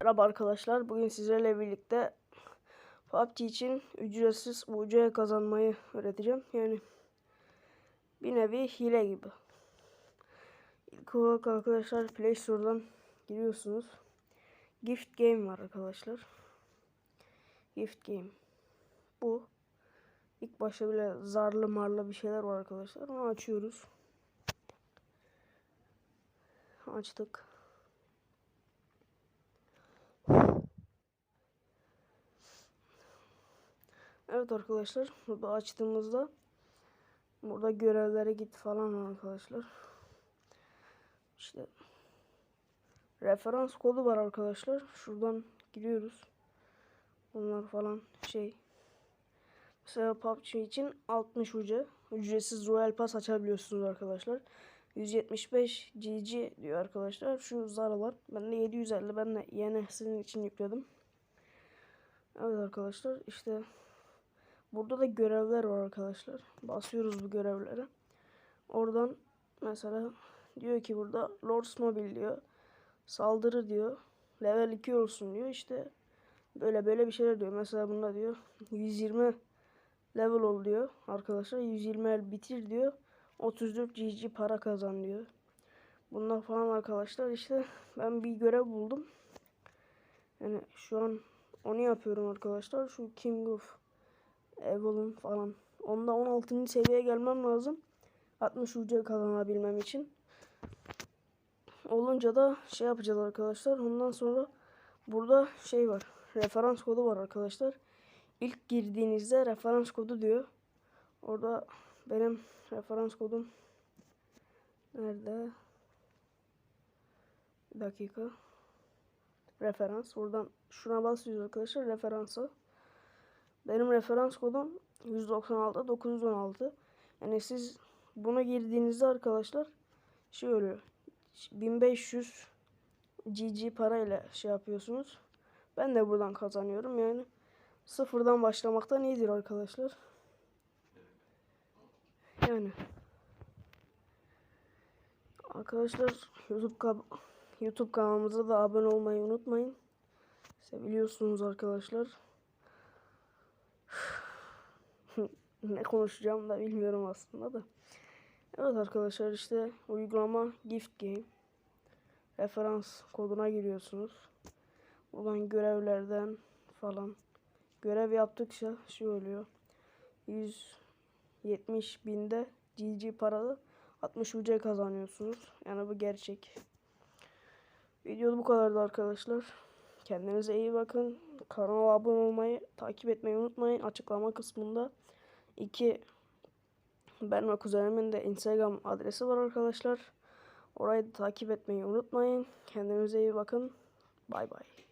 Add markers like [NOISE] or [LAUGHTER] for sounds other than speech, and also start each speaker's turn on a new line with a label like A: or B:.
A: Merhaba arkadaşlar. Bugün sizlerle birlikte PUBG için ücretsiz UC kazanmayı öğreteceğim. Yani bir nevi hile gibi. İlk olarak arkadaşlar Play Store'dan giriyorsunuz. Gift Game var arkadaşlar. Gift Game. Bu. İlk başta bile zarlı marlı bir şeyler var arkadaşlar. Onu açıyoruz. Açtık. Evet arkadaşlar burada açtığımızda burada görevlere git falan arkadaşlar. İşte referans kodu var arkadaşlar. Şuradan giriyoruz. Bunlar falan şey. Mesela PUBG için 60 uca ücretsiz Royal Pass açabiliyorsunuz arkadaşlar. 175 GG diyor arkadaşlar. Şu Zara'lar. Ben de 750. Ben de yeni sizin için yükledim. Evet arkadaşlar işte Burada da görevler var arkadaşlar. Basıyoruz bu görevlere. Oradan mesela diyor ki burada Lords Mobile diyor. Saldırı diyor. Level 2 olsun diyor. İşte böyle böyle bir şeyler diyor. Mesela bunda diyor 120 level ol diyor arkadaşlar. 120 el bitir diyor. 34 GG para kazan diyor. Bunlar falan arkadaşlar işte ben bir görev buldum. Yani şu an onu yapıyorum arkadaşlar. Şu King of Evelyn falan. Onda 16. seviyeye gelmem lazım. 60 ucu kazanabilmem için. Olunca da şey yapacağız arkadaşlar. Ondan sonra burada şey var. Referans kodu var arkadaşlar. İlk girdiğinizde referans kodu diyor. Orada benim referans kodum nerede? Bir dakika. Referans. Buradan şuna basıyoruz arkadaşlar. Referansa. Benim referans kodum 196 916. Yani siz buna girdiğinizde arkadaşlar şey oluyor. 1500 GG parayla şey yapıyorsunuz. Ben de buradan kazanıyorum yani. Sıfırdan başlamaktan iyidir arkadaşlar. Yani. Arkadaşlar YouTube ka- YouTube kanalımıza da abone olmayı unutmayın. Seviliyorsunuz arkadaşlar. [SIGHS] ne konuşacağım da bilmiyorum aslında da. Evet arkadaşlar işte uygulama Gift Game. Referans koduna giriyorsunuz. Buradan görevlerden falan. Görev yaptıkça şey oluyor. 170 binde GG paralı 60 UC kazanıyorsunuz. Yani bu gerçek. Video bu kadardı arkadaşlar. Kendinize iyi bakın. Kanala abone olmayı, takip etmeyi unutmayın. Açıklama kısmında iki ben ve kuzenimin de Instagram adresi var arkadaşlar. Orayı da takip etmeyi unutmayın. Kendinize iyi bakın. Bay bay.